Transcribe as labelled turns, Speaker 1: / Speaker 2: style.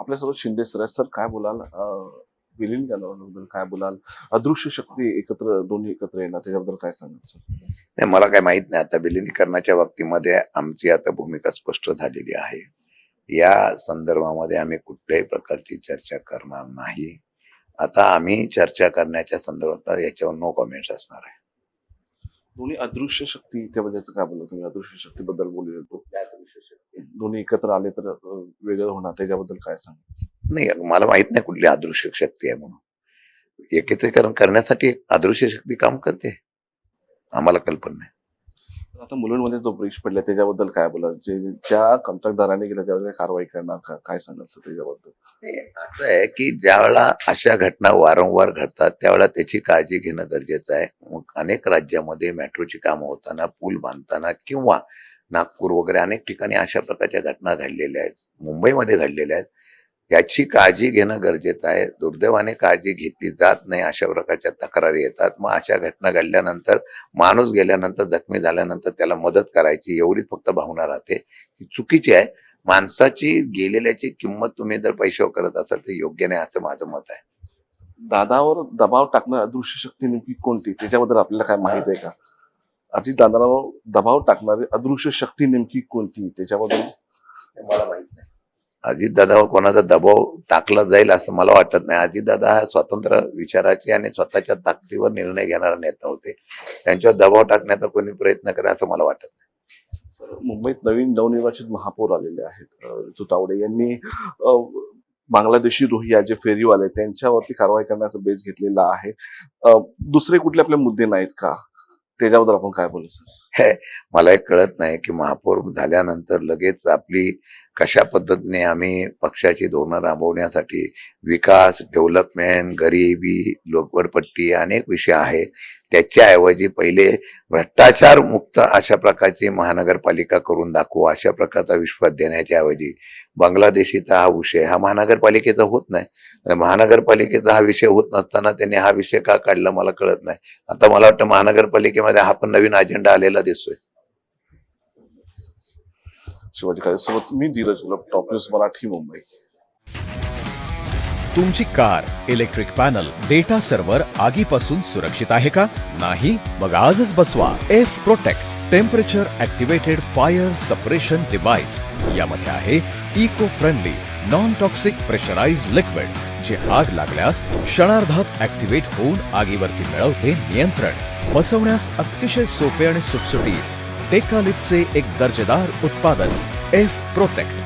Speaker 1: आपल्यासोबत Shinde sir sir काय बोलाल? विलीन केल्याबद्दल काय बोलाल? अदृश्य शक्ती एकत्र दोन्ही एकत्र येणार त्याच्याबद्दल काय सांगाल सर?
Speaker 2: नाही मला काय माहीत नाही. आता विलिनीकरणाच्या बाबतीमध्ये आमची आता भूमिका स्पष्ट झालेली आहे. या संदर्भामध्ये आम्ही कुठल्याही प्रकारची चर्चा करणार नाही. आता आम्ही चर्चा करण्याच्या संदर्भात याच्यावर नो कमेंट्स असणार आहे.
Speaker 1: दोन्ही अदृश्य शक्ती त्याबद्दल काय बोलला तुम्ही अदृश्य शक्तीबद्दल बोलले तो दोन्ही एकत्र आले तर वेगळं होणार. त्याच्याबद्दल काय सांग?
Speaker 2: नाही मला माहीत नाही कुठली अदृश्य शक्ती आहे म्हणून. एकत्रीकरण करण्यासाठी एक अदृश्य शक्ती काम करते. आम्हाला कल्पना नाही.
Speaker 1: आता मुलांमध्ये जो ब्रिज पडला त्याच्याबद्दल काय बोला जे ज्या कंत्राटदाराने गेला त्यावर काय कारवाई करणार का? काय सर त्याच्याबद्दल?
Speaker 2: असं आहे की ज्यावेळेला अशा घटना वारंवार घडतात त्यावेळेला त्याची काळजी घेणं गरजेचं आहे. मग अनेक राज्यामध्ये मेट्रोची कामं होताना पूल बांधताना किंवा नागपूर वगैरे अनेक ठिकाणी अशा प्रकारच्या घटना घडलेल्या आहेत. मुंबईमध्ये घडलेल्या आहेत. याची काळजी घेणं गरजेचं आहे. दुर्दैवाने काळजी घेतली जात नाही अशा प्रकारच्या तक्रारी येतात. मग अशा घटना घडल्यानंतर माणूस गेल्यानंतर जखमी झाल्यानंतर त्याला मदत करायची एवढीच फक्त भावना राहते. ही चुकीची आहे. माणसाची गेलेल्याची किंमत तुम्ही जर पैशावर करत असाल तर योग्य नाही असं माझं मत आहे.
Speaker 1: दादावर दबाव टाकणं अदृश्य शक्ती नेमकी कोणती? त्याच्याबद्दल आपल्याला काय माहीत आहे का? अजित दादावर दबाव टाकणारी अदृश्य शक्ती नेमकी कोणती? त्याच्याबद्दल
Speaker 2: मला माहीत नाही. अजितदादावर कोणाचा दबाव टाकला जाईल असं मला वाटत नाही. अजितदादा हा स्वतंत्र विचाराचे आणि स्वतःच्या ताकदीवर निर्णय घेणारा नेता होते. त्यांच्यावर दबाव टाकण्याचा कोणी प्रयत्न करेल असं मला वाटत नाही.
Speaker 1: सर, मुंबईत नवीन नवनिर्वाचित महापौर आलेले आहेत. ऋतू तावडे यांनी बांगलादेशी रोहिया जे फेरीवाले त्यांच्यावरती कारवाई करण्याचा बेस घेतलेला आहे. दुसरे कुठले आपले मुद्दे नाहीत का? त्याच्याबद्दल आपण काय बोलू सर?
Speaker 2: मला एक कळत नाही की महापौर झाल्यानंतर लगेच आपली कशा पद्धतीने आम्ही पक्षाची धोरणं राबवण्यासाठी विकास डेव्हलपमेंट गरिबी लोकवडपट्टी अनेक विषय आहेत. त्याच्याऐवजी पहिले भ्रष्टाचार मुक्त अशा प्रकारची महानगरपालिका करून दाखवू अशा प्रकारचा विश्वास देण्याच्या ऐवजी बांगलादेशीचा हा विषय हा महानगरपालिकेचा होत नाही. महानगरपालिकेचा हा विषय होत नसताना त्यांनी हा विषय का काढला मला कळत नाही. आता मला वाटतं महानगरपालिकेमध्ये हा पण नवीन अजेंडा आलेला दिसतोय.
Speaker 1: शिवाजी काळेसोबत मी धीरज गुलाब टॉप न्यूज मराठी मुंबई.
Speaker 3: तुमची car electric panel data server आगीपासून सुरक्षित आहे का? नाही मग आजच बसवा. F protect temperature activated fire suppression device यामध्ये आहे eco friendly non toxic pressurise liquid जे आग लागल्यास क्षणार्धात ऍक्टिव्हेट होऊन आगीवरती मिळवते नियंत्रण. बसवण्यास अतिशय सोपे आणि सुटसुटीत. टेकालिपचे एक दर्जेदार उत्पादन एफ प्रोटेक्ट.